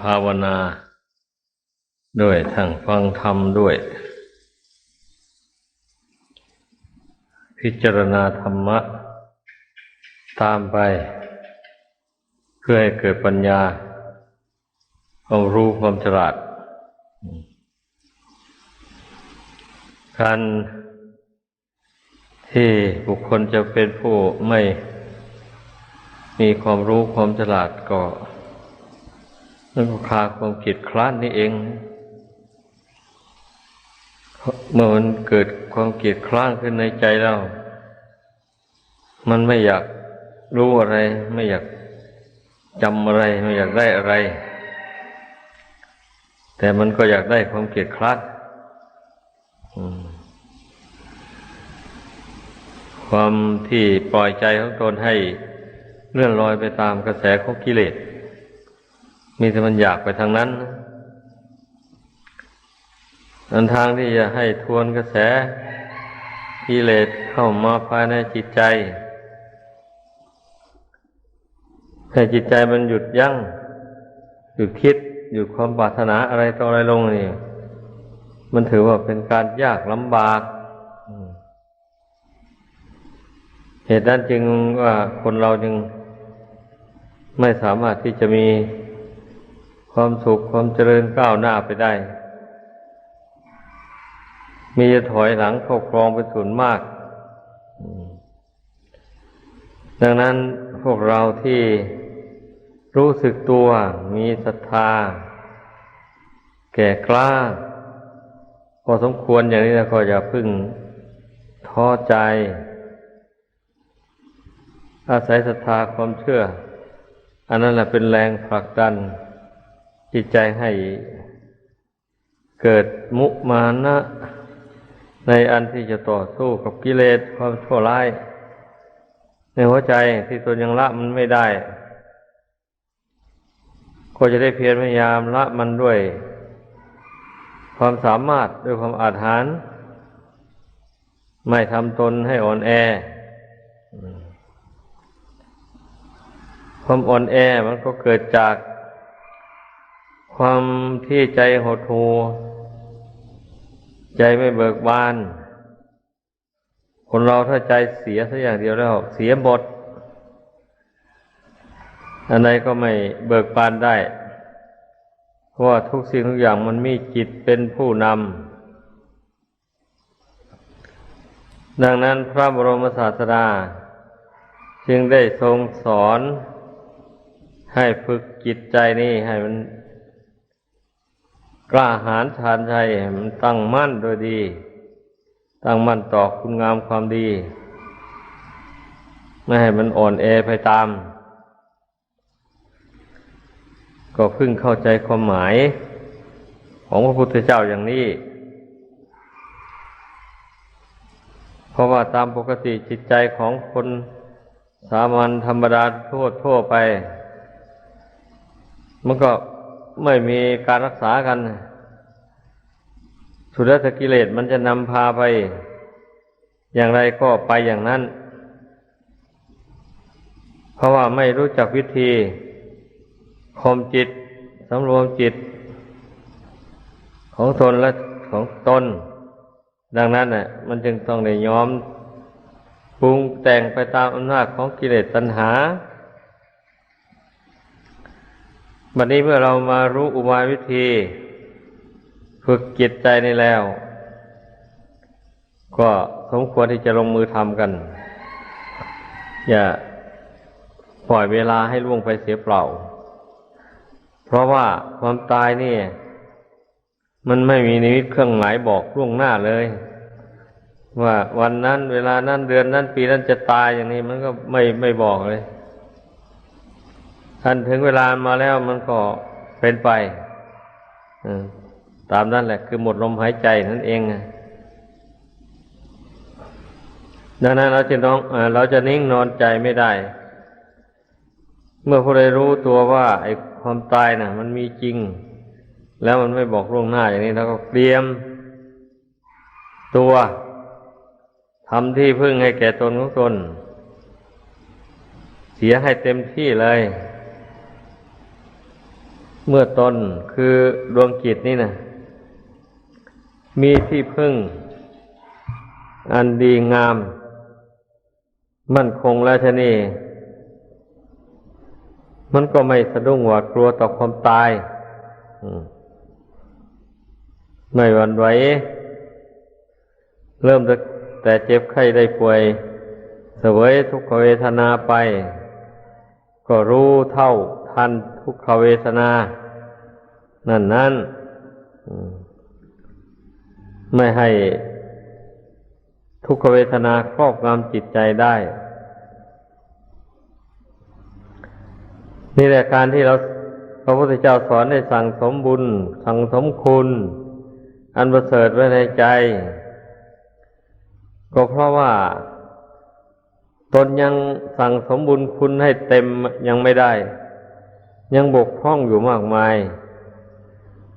ภาวนา ด้วยทั้งฟังธรรมด้วย พิจารณาธรรมะ ตามไป เพื่อให้เกิดปัญญาความรู้ความฉลาด การที่บุคคลจะเป็นผู้ไม่มีความรู้ความฉลาดก็ นั่นก็คาความคิดคลาดนี่เอง เมื่อมันเกิดความเกลียดคล้านขึ้นในใจเรา มันไม่อยากรู้อะไร ไม่อยากจำอะไร ไม่อยากได้อะไร แต่มันก็อยากได้ความเกลียดคลาดความที่ปล่อยใจของตนให้เลื่อนลอยไปตามกระแสของกิเลส มีแต่มันอยากไปทางนั้นอันทางที่จะให้ทวนกระแสกิเลสเข้ามาภายในจิตใจ ให้จิตใจมันหยุดยัง้งหยุดคิดหยุดความปรารถนาอะไรต่ออะไรลงนี่มันถือว่าเป็นการยากลำบาก เหตุนั้นจึงว่าคนเราจึงไม่สามารถที่จะมี ความสุขความเจริญก้าวหน้าไปได้ มีจะถอยหลังเข้าครองเป็นส่วนมาก ดังนั้นพวกเราที่รู้สึกตัวมีศรัทธา แก่กล้า พอสมควรอย่างนี้นะก็อย่าพึ่งท้อใจ อาศัยศรัทธาความเชื่อ อันนั้นแหละเป็นแรงผลักดัน จิตใจให้เกิดมุมานะในอันที่จะต่อสู้กับกิเลสความชั่วร้าย ในหัวใจที่ตนยังละมันไม่ได้ ก็จะได้เพียรพยายามละมันด้วย ความสามารถด้วยความอาถรรพ์ไม่ทำตนให้อ่อนแอ ความอ่อนแอมันก็เกิดจาก ความที่ใจหดหูใจไม่เบิกบาน คนเราถ้าใจเสียสักอย่างเดียวแล้ว เสียหมดอันใดก็ไม่เบิกบานได้ เพราะว่าทุกสิ่งทุกอย่างมันมีจิตเป็นผู้นำ ดังนั้นพระบรมศาสดา จึงได้ทรงสอนให้ฝึกจิตใจนี้ให้มัน กล้าหาญชาญชัยมันตั้งมั่นโดยดี ตั้งมั่นต่อคุณงามความดี ไม่ให้มันอ่อนแอไปตาม ก็พึ่งเข้าใจความหมาย ของพระพุทธเจ้าอย่างนี้ เพราะว่าตามปกติจิตใจของคนสามัญธรรมดาทั่วทั่วไป มันก็ ไม่มีการรักษากัน สุดท้ายกิเลสมันจะนำพาไป อย่างไรก็ไปอย่างนั้น เพราะว่าไม่รู้จักวิธีข่มจิตสำรวมจิต ของตนและของตน ดังนั้นน่ะ มันจึงต้องได้ยอมปรุงแต่งไปตามอำนาจของกิเลสตัณหา บัดนี้เมื่อเรามารู้อุบายวิธี ฝึกจิตใจนี่แล้ว ก็สมควรที่จะลงมือทำกัน อย่าปล่อยเวลาให้ล่วงไปเสียเปล่า เพราะว่าความตายนี่ มันไม่มีนิมิตเครื่องหมายบอกล่วงหน้าเลย ว่าวันนั้นเวลานั้นเดือนนั้นปีนั้นจะตายอย่างนี้มันก็ไม่ไม่บอกเลย ท่านถึงเวลามาแล้วมันก็เป็นไปตามนั้นแหละ คือหมดลมหายใจนั่นเองดังนั้นเราจะน้องเราจะนิ่งนอนใจไม่ได้ เมื่อผู้ใดรู้ตัวว่า ไอ้ความตายนะ่ะ มันมีจริง แล้วมันไม่บอกล่วงหน้าอย่างนี้เราก็เตรียม ตัวทำที่พึ่งให้แก่ตนของตนเสียให้เต็มที่เลย เมื่อตนคือดวงจิตนี่นะมีที่พึ่ง อันดีงาม มั่นคงแล้วชะนี่มันก็ไม่สะดุ้งหวาดกลัวต่อความตายไม่หวั่นไหวเริ่มแต่เจ็บไข้ได้ป่วยเสวยทุกขเวทนาไป ก็รู้เท่า ทันทุกขเวทนา นั่นนั้นไม่ให้ทุกขเวทนาครอบงำจิตใจได้ นี่แหละการที่เราพระพุทธเจ้าสอนให้สั่งสมบุญ สั่งสมคุณ อันประเสริฐไว้ในใจ ก็เพราะว่าตนยังสั่งสมบุญคุณให้เต็มยังไม่ได้ ยังบกพร่องอยู่มากมาย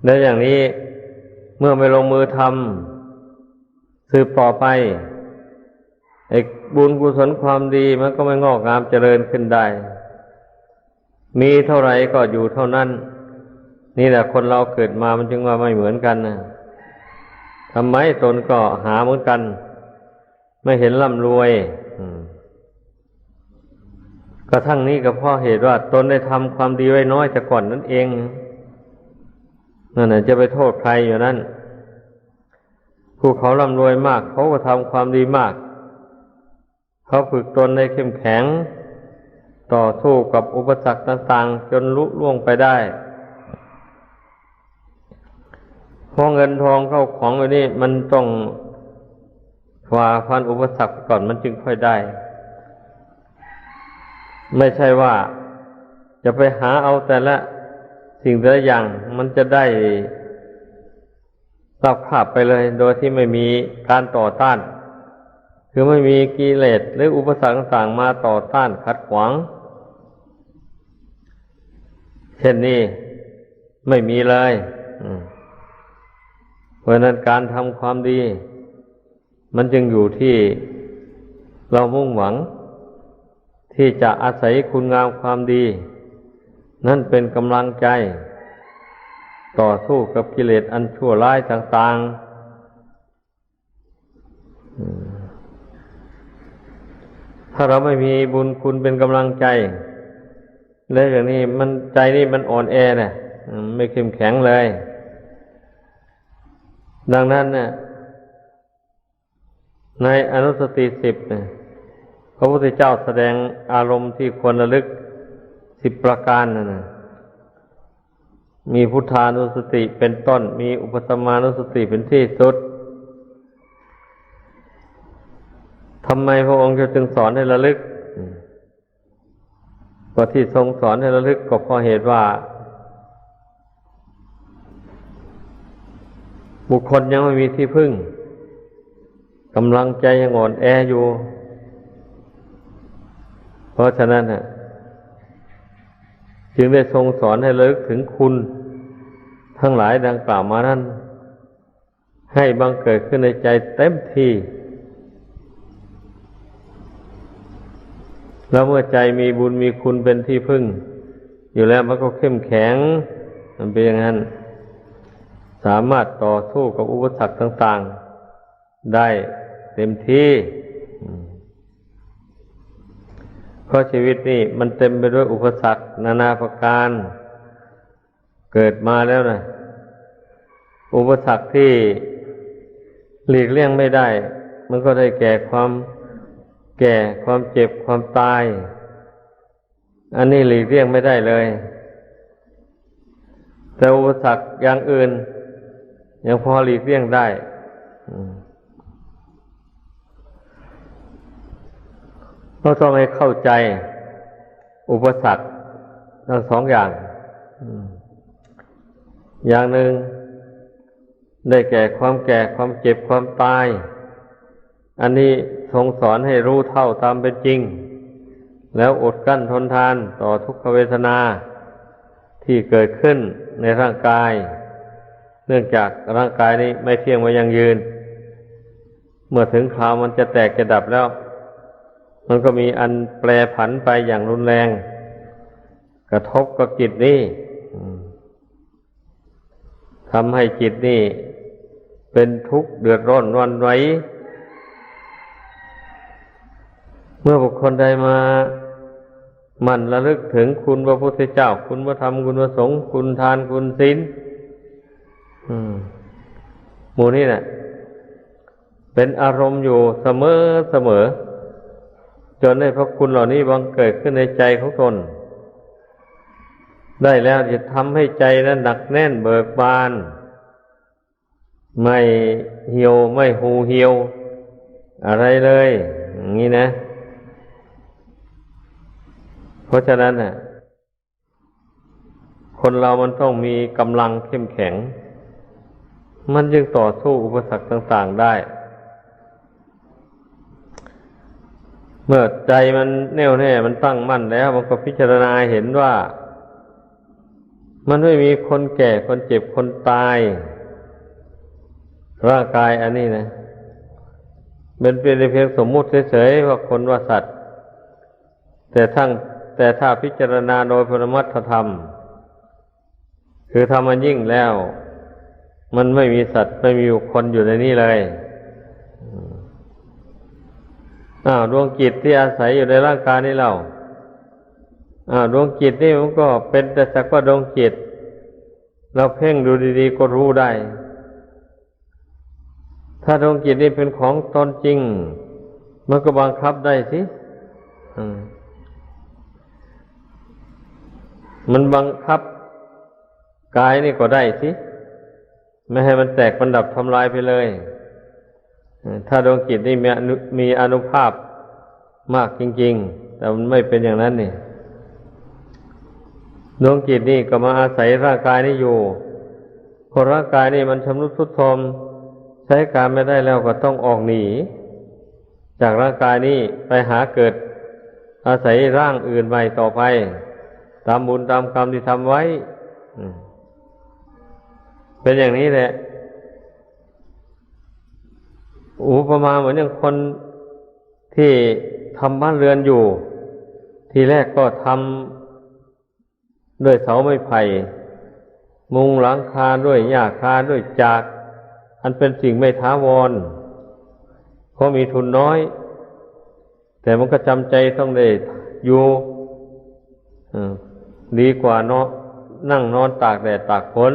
และอย่างนี้เมื่อไม่ลงมือทำสืบต่อไปไอ้บุญกุศลความดีมันก็ไม่งอกงามเจริญขึ้นได้ มีเท่าไหร่ก็อยู่เท่านั้น นี่แหละคนเราเกิดมามันจึงว่าไม่เหมือนกันนะทำไมตนก็หาเหมือนกัน ไม่เห็นร่ำรวย อืม กระทั่งนี้ก็เพราะเหตุว่า ตนได้ทำความดีไว้น้อยแต่ก่อนนั่นเองนั่นนะจะไปโทษใครอยู่นั่นผู้เขาร่ำรวยมาก เขาก็ทำความดีมาก เขาฝึกตนได้เข้มแข็ง ต่อสู้กับอุปสรรคต่างๆ จนลุล่วงไปได้พราะเงินทองเข้าของอันนี้มันต้องฝ่าฟันอุปสรรคก่อนมันจึงค่อยได้ ไม่ใช่ว่าจะไปหาเอาแต่ละสิ่งแต่ละอย่างมันจะได้รับขาบไปเลย โดยที่ไม่มีการต่อต้าน คือไม่มีกิเลสหรืออุปสรรคต่างๆมาต่อต้านขัดขวาง เช่นนี้ไม่มีเลยเพราะนั้นการทำความดี มันจึงอยู่ที่เรามุ่งหวัง ที่จะอาศัยคุณงามความดี นั่นเป็นกำลังใจ ต่อสู้กับกิเลสอันชั่วร้ายต่างๆ ถ้าเราไม่มีบุญคุณเป็นกำลังใจ แล้วอย่างนี้มันใจนี่มันอ่อนแอเนี่ยไม่เข้มแข็งเลย ดังนั้นเนี่ยในอนุสติสิบเนี่ย ระพุทธเจ้าแสดงอารมณ์ที่ควรระลึกสิบประการนั่นนะมีพุทธานุสติเป็นต้น มีอุปสมานุสติเป็นที่สุดทำไมพระองค์จึงสอนให้ระลึกก็ที่ทรงสอนให้ระลึกก็เพราะเหตุว่า บุคคลยังไม่มีที่พึ่งกำลังใจยังอ่อนแออยู่ เพราะฉะนั้นจึงได้ทรงสอนให้ระลึกถึงคุณ ทั้งหลายดังกล่าวมานั้น ให้บังเกิดขึ้นในใจเต็มที่ แล้วเมื่อใจมีบุญมีคุณเป็นที่พึ่ง อยู่แล้วมันก็เข้มแข็ง มันเป็นอย่างนั้น สามารถต่อสู้กับอุปสรรคต่าง ๆ ได้เต็มที่ เพ ราะชีวิตนี่มันเต็มไปด้วยอุปสรรคนานาประการ เกิดมาแล้วนะอุปสรรคที่หลีกเลี่ยงไม่ได้ มันก็ได้แก่ความแก่ความเจ็บความตาย อันนี้หลีกเลี่ยงไม่ได้เลย แต่อุปสรรคอย่างอื่น ยังพอหลีกเลี่ยงได้ เราต้องให้เข้าใจอุปสรรคทั้งสองอย่าง อย่างหนึ่งได้แก่ความแก่ความเจ็บความตาย อันนี้ทรงสอนให้รู้เท่าตามเป็นจริง แล้วอดกั้นทนทานต่อทุกขเวทนาที่เกิดขึ้นในร่างกาย เนื่องจากร่างกายนี้ไม่เที่ยงมายังยืน เมื่อถึงคราวมันจะแตกจะดับแล้ว มันก็มีอันแปรผันไปอย่างรุนแรง กระทบกับจิตนี่ทำให้จิตนี่ เป็นทุกข์เดือดร้อนวันไหวเมื่อบุคคลใดมามันระลึกถึงคุณพระพุทธเจ้า คุณพระธรรมคุณพระสงฆ์คุณทานคุณศีลหมู่นี้นะ่ะเป็นอารมณ์อยู่เสมอเสมอ จนได้พระคุณเหล่านี้บังเกิดขึ้นในใจของตน ได้แล้วจะทำให้ใจนั้นหนักแน่นเบิกบาน ไม่เหี่ยวไม่หูเหี่ยว อะไรเลยอย่างนี้นะ เพราะฉะนั้นน่ะ คนเรามันต้องมีกำลังเข้มแข็ง มันจึงต่อสู้อุปสรรคต่าง ๆ ได้ เมื่อใจมันแน่วแน่ มันตั้งมั่นแล้ว มันก็พิจารณาเห็นว่า มันไม่มีคนแก่คนเจ็บคนตาย ร่างกายอันนี้นะเป็นเพียงสมมุติเฉยๆว่าคนว่าสัตว์ แต่ทั้งแต่ถ้าพิจารณาโดยพรมัตถธรรม คือทำมันยิ่งแล้ว มันไม่มีสัตว์ไม่มีคนอยู่ในนี้เลย อ้าวดวงจิตที่อาศัยอยู่ในร่างกายนี้เราอ้าวดวงจิตนี่มันก็เป็นแต่สักว่าดวงจิต เราเพ่งดูดีๆก็รู้ได้ ถ้าดวงจิตนี่เป็นของตนจริง มันก็บังคับได้สิมันบังคับกายนี่ก็ได้สิ ไม่ให้มันแตกมันดับทำลายไปเลย ถ้าดวงจิตนี่มีมีอนุภาพมากจริง ๆ แต่มันไม่เป็นอย่างนั้นนี่ดวงจิตนี่ก็มาอาศัยร่างกายนี่อยู่พอร่างกายนี่มันชำรุดทรุดโทรมใช้การไม่ได้แล้วก็ต้องออกหนี จากร่างกายนี้ไปหาเกิด อาศัยร่างอื่นใหม่ต่อไป ตามบุญตามกรรมที่ทำไว้เป็นอย่างนี้แหละ อุปมาเหมือนอย่างคนที่ทำบ้านเรือนอยู่ ทีแรกก็ทำด้วยเสาไม้ไผ่มุงหลังคาด้วยหญ้าคาด้วยจาก อันเป็นสิ่งไม่ท้าวรเพราะมีทุนน้อย แต่มันก็จำใจต้องได้อยู่ดีกว่านาะนั่งนอนตากแดดตากฝน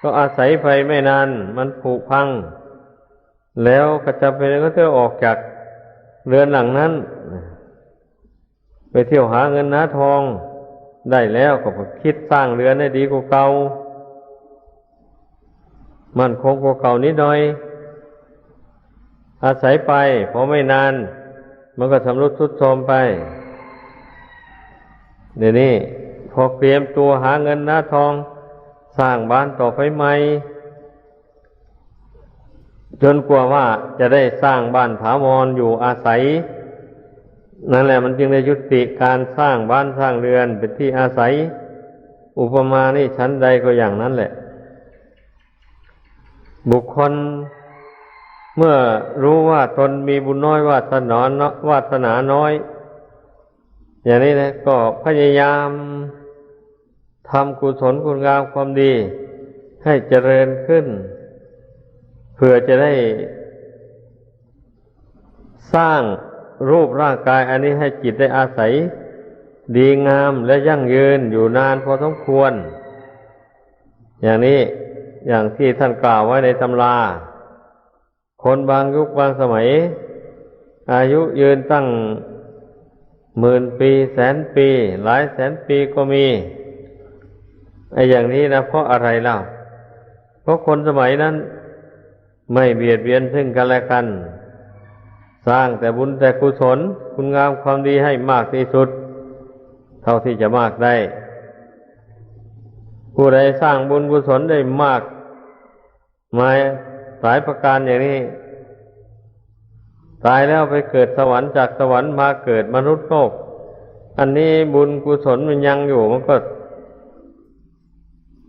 ก็อาศัยไฟไม่นาน มันผุพัง แล้วก็จะเป็นก็เที่ยวออกจากเรือนหลังนั้น ไปเที่ยวหาเงินหาทองได้แล้วก็คิดสร้างเรือนให้ดีกว่าเก่ามันคงกว่าเก่านิดหน่อย อาศัยไปพอไม่นาน มันก็สำรุดทุดโทรมไป เดี๋ยวนี้พอเตรียมตัวหาเงินหน้าทอง สร้างบ้านต่อไปใหม่ จนกลัวว่าจะได้สร้างบ้านถาวรออยู่อาศัย นั่นแหละมันจึงได้ยุติการสร้างบ้านสร้างเรือนเป็นที่อาศัย อุปมานี่ชั้นใดก็อย่างนั้นแหละ บุคคลเมื่อรู้ว่าตนมีบุญน้อยวาสนาวาสนาน้อย อย่างนี้นะก็พยายามทำกุศลคุณงามความดีให้เจริญขึ้น เพื่อจะได้สร้างรูปร่างกายอันนี้ให้จิตได้อาศัย ดีงามและยั่งยืนอยู่นานพอสมควร อย่างนี้อย่างที่ท่านกล่าวไว้ในตำรา คนบางยุคบางสมัย อายุยืนตั้งหมื่นปีแสนปี หลายแสนปีก็มีไอ้อย่างนี้นะเพราะอะไรเล่าเพราะคนสมัยนั้น ไม่เบียดเบียนซึ่งกันและกัน สร้างแต่บุญแต่กุศลคุณงามความดีให้มากที่สุด เท่าที่จะมากได้ ผู้ใดสร้างบุญกุศลได้มากมาสายประการอย่างนี้ ตายแล้วไปเกิดสวรรค์จากสวรรค์มาเกิดมนุษย์โลก อันนี้บุญกุศลมันยังอยู่มันก็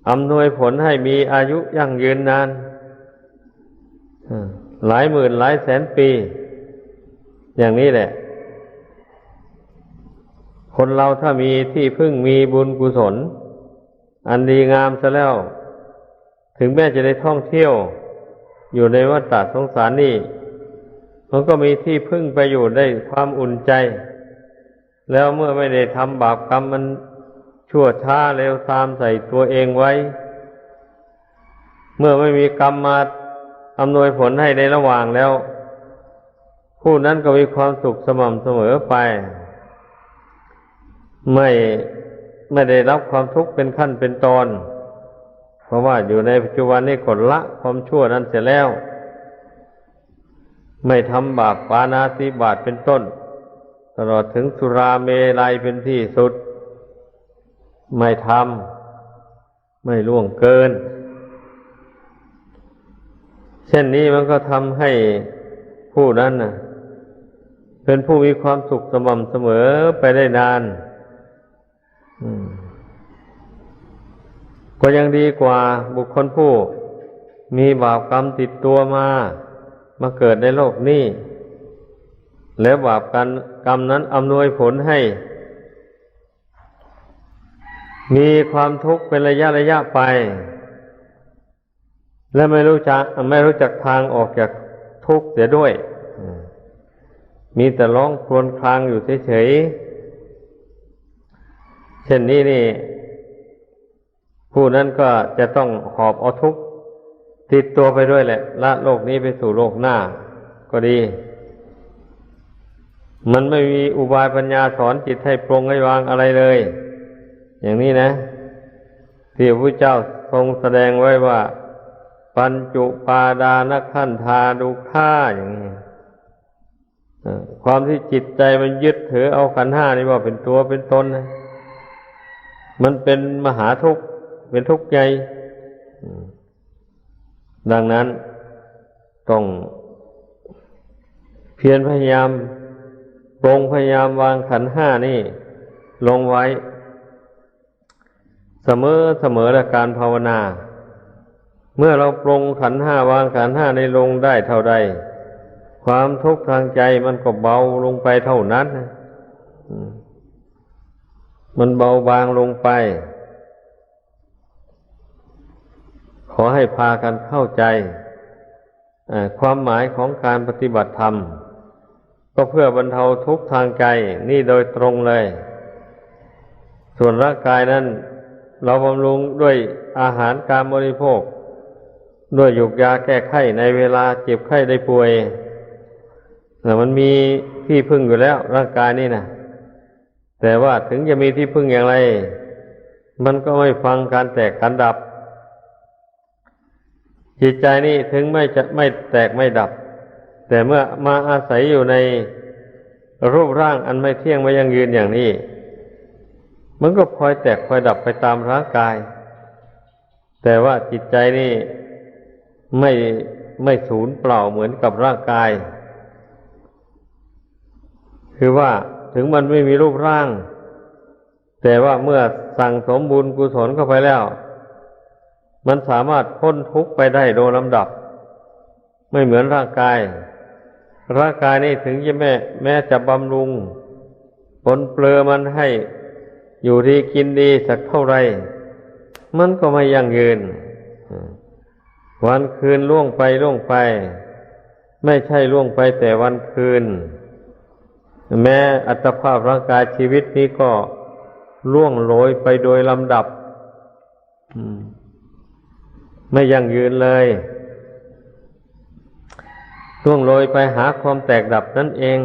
อำนวยผลให้มีอายุยั่งยืนนาน หลายหมื่นหลายแสนปี อย่างนี้แหละ คนเราถ้ามีที่พึ่งมีบุญกุศล อันดีงามซะแล้ว ถึงแม้จะได้ท่องเที่ยว อยู่ในวัฏฏะสงสารนี่มันก็มีที่พึ่งไปอยู่ได้ความอุ่นใจ แล้วเมื่อไม่ได้ทำบาปกรรมมันชั่วช้าเร็วตามใส่ตัวเองไว้ เมื่อไม่มีกรรมมา อำนวยผลให้ในระหว่างแล้ว ผู้นั้นก็มีความสุขสม่ำเสมอไป ไม่ไม่ได้รับความทุกข์เป็นขั้นเป็นตอน เพราะว่าอยู่ในปัจจุบันนี้กดละความชั่วนั้นเสร็จแล้ว ไม่ทำบาปปานาติบาตเป็นต้น ตลอดถึงสุราเมลัยเป็นที่สุด ไม่ทำไม่ล่วงเกิน เช่นนี้มันก็ทำให้ผู้นั้นนะเป็นผู้มีความสุขสม่ำเสมอไปได้นานก็ยังดีกว่าบุคคลผู้มีบาปกรรมติดตัวมา มาเกิดในโลกนี้ แล้วบาปกรรมกรรมนั้นอำนวยผลให้ มีความทุกข์เป็นระยะระยะไป และไม่รู้จักไม่รู้จักทางออกจากทุกข์เสียด้วย มีแต่ร้องครวญครางอยู่เฉยๆ เช่นนี้นี่ ผู้นั้นก็จะต้องหอบเอาทุกข์ติดตัวไปด้วยแหละ ละโลกนี้ไปสู่โลกหน้า ก็ดี มันไม่มีอุบายปัญญาสอนจิตให้ปรงให้วางอะไรเลย อย่างนี้นะที่พระเจ้าทรงแสดงไว้ว่า ปัญจุปาดานขันธาดุข่าอย่างนี้ความที่จิตใจมันยึดถือเอาขันห้านี่ว่าเป็นตัวเป็นตนนะมันเป็นมหาทุกข์เป็นทุกข์ใหญ่ดังนั้นต้องเพียรพยายามปรงพยายามวางขันห้านี่ ลงไว้ เสมอเสมอและการภาวนา เมื่อเราปรงขันห้าวางขันห้าในลงได้เท่าใด ความทุกข์ทางใจมันก็เบาลงไปเท่านั้นมันเบาบางลงไป ขอให้พากันเข้าใจความหมายของการปฏิบัติธรรม ก็เพื่อบรรเทาทุกข์ทางใจนี่โดยตรงเลย ส่วนร่างกายนั้น เราบำรุงด้วยอาหารการบริโภค ด้วยหยุกยาแก้ไข้ในเวลาเจ็บไข้ได้ป่วยแต่มันมีที่พึ่งอยู่แล้ว ร่างกายนี่นะแต่ว่าถึงจะมีที่พึ่งอย่างไร มันก็ไม่ฟังการแตกการดับ จิตใจนี่ถึงไม่จะไม่แตกไม่ดับ แต่เมื่อมาอาศัยอยู่ในรูปร่างอันไม่เที่ยงไม่ยังยืนอย่างนี้ มันก็พลอยแตกพลอยดับไปตามร่างกาย แต่ว่าจิตใจนี่ ไม่ไม่สูญเปล่าเหมือนกับร่างกาย คือว่าถึงมันไม่มีรูปร่าง แต่ว่าเมื่อสั่งสมบุญกุศลเข้าไปแล้ว มันสามารถพ้นทุกข์ไปได้โดยลำดับ ไม่เหมือนร่างกาย ร่างกายนี่ถึงจะแม้แม้จะบำรุงผลเปลือมันให้อยู่ดีกินดีสักเท่าไร มันก็ไม่ยั่งยืน วันคืนล่วงไปล่วงไป ไม่ใช่ล่วงไปแต่วันคืน แม้อัตภาพร่างกายชีวิตนี้ก็ล่วงโรยไปโดยลำดับไม่ยั่งยืนเลยล่วงโรยไปหาความแตกดับนั่นเอง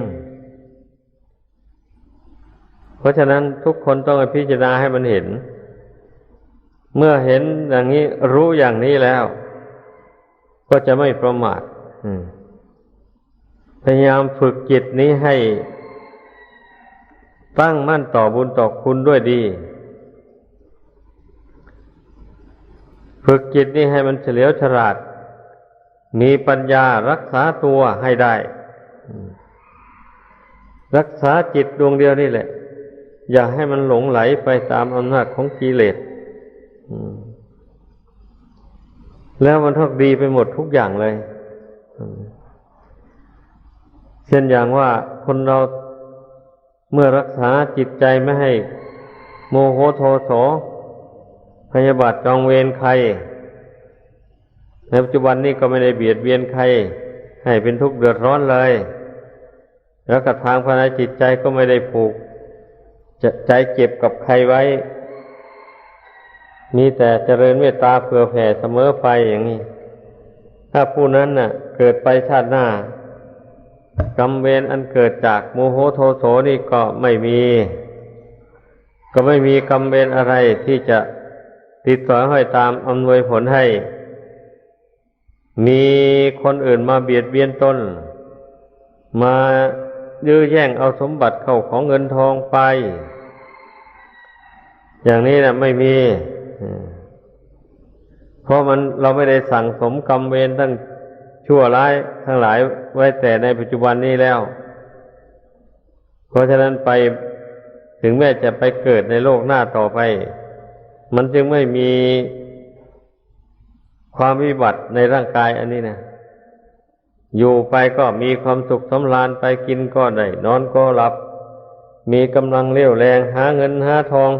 เพราะฉะนั้นทุกคนต้องพิจารณาให้มันเห็น เมื่อเห็นอย่างนี้รู้อย่างนี้แล้ว ก็จะไม่ประมาทพยายามฝึกจิตนี้ให้ตั้งมั่นต่อบุญต่อคุณด้วยดี ฝึกจิตนี่ให้มันเฉลียวฉลาด มีปัญญารักษาตัวให้ได้ รักษาจิตดวงเดียวนี่แหละ อย่าให้มันหลงไหลไปตามอำนาจของกิเลส แล้วมันทุกดีไปหมดทุกอย่างเลย เช่นอย่างว่าคนเราเมื่อรักษาจิตใจไม่ให้ โมโหโทโสพยาบาทจองเวรใครในปัจจุบันนี้ก็ไม่ได้เบียดเบียนใคร ให้เป็นทุกข์เดือดร้อนเลย แล้วกับทางภายในจิตใจก็ไม่ได้ผูกจะใจเจ็บกับใครไว้ มีแต่เจริญเมตตาเผื่อแผ่เสมอไปอย่างนี้ ถ้าผู้นั้นน่ะ เกิดไปชาติหน้ากรรมเวรอันเกิดจากโมโหโทโสนี่ก็ไม่มี ก็ไม่มีกรรมเวรอะไรที่จะติดต่อห้อยตามอำนวยผลให้ มีคนอื่นมาเบียดเบียนตนมายื้อแย่งเอาสมบัติเข้าของเงินทองไป อย่างนี้นะไม่มี เพราะมันเราไม่ได้สั่งสมกรรมเวรตั้งชั่วร้ายทั้งหลายไว้แต่ในปัจจุบันนี้แล้ว เพราะฉะนั้นไปถึงแม้จะไปเกิดในโลกหน้าต่อไป มันจึงไม่มีความวิบัติในร่างกายอันนี้นะอยู่ไปก็มีความสุขสำราญไปกินก็ได้นอนก็หลับ มีกำลังเรี่ยวแรงหาเงินหาทอง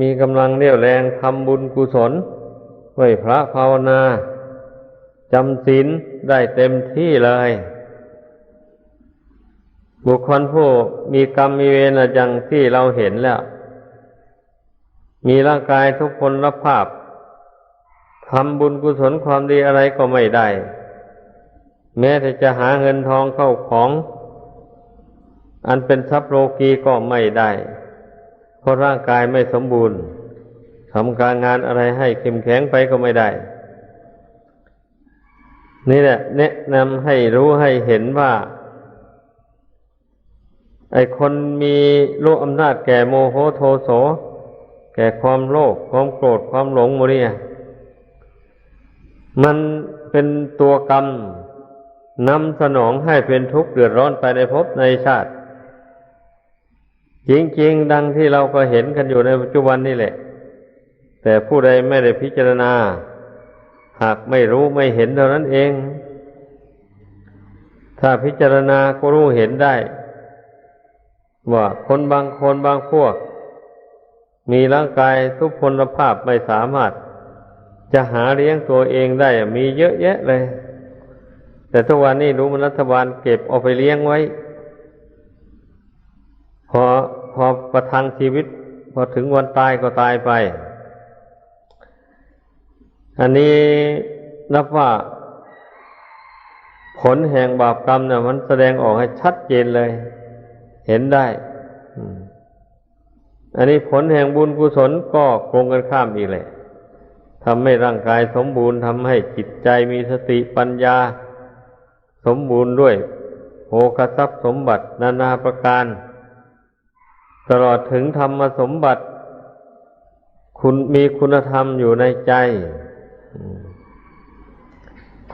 มีกำลังเรี่ยวแรงทำบุญกุศลไหวพระภาวนาจำศีลได้เต็มที่เลย บุคคลผู้มีกรรมมีเวรอย่างที่เราเห็นแล้ว มีร่างกายทุกคนรับภาพทำบุญกุศลความดีอะไรก็ไม่ได้ แม้แต่จะหาเงินทองเข้าของ อันเป็นทรัพย์โลกีก็ไม่ได้ เพราะร่างกายไม่สมบูรณ์ทำการงานอะไรให้เข้มแข็งไปก็ไม่ได้ นี่แหละ แนะนำให้รู้ให้เห็นว่า ไอ้คนมีโลกอำนาจแก่โมโหโทโส แก่ความโลภความโกรธความหลงโมเนี่ยมันเป็นตัวกรรมนำสนองให้เป็นทุกข์เดือดร้อนไปในภพในชาติ จริงๆ ดังที่เราก็เห็นกันอยู่ในปัจจุบันนี่แหละ แต่ผู้ใดไม่ได้พิจารณา หากไม่รู้ไม่เห็นเท่านั้นเอง ถ้าพิจารณาก็รู้เห็นได้ ว่าคนบางคนบางพวก มีร่างกายทุพพลภาพไม่สามารถ จะหาเลี้ยงตัวเองได้มีเยอะแยะเลย แต่ทุกวันนี้รู้มันรัฐบาลเก็บเอาไปเลี้ยงไว้ พอพอประทังชีวิต พอถึงวันตายก็ตายไป อันนี้นับว่า ผลแห่งบาปกรรมเนี่ยมันแสดงออกให้ชัดเจนเลย เห็นได้อันนี้ผลแห่งบุญกุศลก็โกงกันข้ามอีกเลยทำให้ร่างกายสมบูรณ์ทำให้จิตใจมีสติปัญญา สมบูรณ์ด้วยโภคทรัพย์สมบัตินานาประการ ตลอดถึงธรรมสมบัติ คุณมีคุณธรรมอยู่ในใจ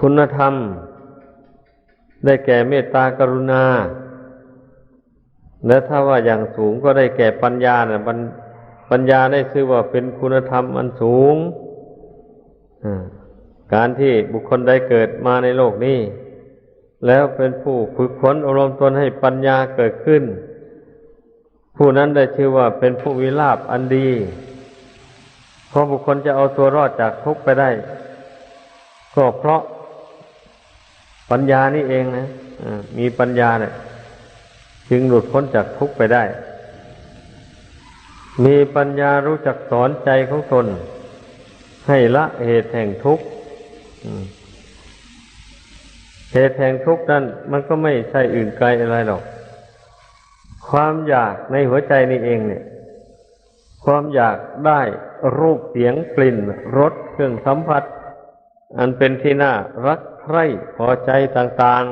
คุณธรรม ได้แก่เมตตากรุณา และถ้าว่าอย่างสูงก็ได้แก่ปัญญานะปัญปัญญาได้ชื่อว่าเป็นคุณธรรมอันสูง การที่บุคคลได้เกิดมาในโลกนี้ แล้วเป็นผู้ฝึกฝนอารมณ์ตนให้ปัญญาเกิดขึ้น ผู้นั้นได้ชื่อว่าเป็นผู้วิลาบอันดีเพราะบุคคลจะเอาตัวรอดจากทุกข์ไปได้ ก็เพราะปัญญานี่เองนะมีปัญญาเนี่ยจึงหลุดพ้นจากทุกข์ไปได้ มีปัญญารู้จักสอนใจของตนให้ละเหตุแห่งทุกข์เหตุแห่งทุกข์นั้นมันก็ไม่ใช่อื่นไกลอะไรหรอก ความอยากในหัวใจนี่เองเนี่ย ความอยากได้รูปเสียงกลิ่นรสเครื่องสัมผัส อันเป็นที่น่ารักใคร่พอใจต่าง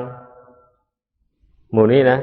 ๆ หมู่นี้นะ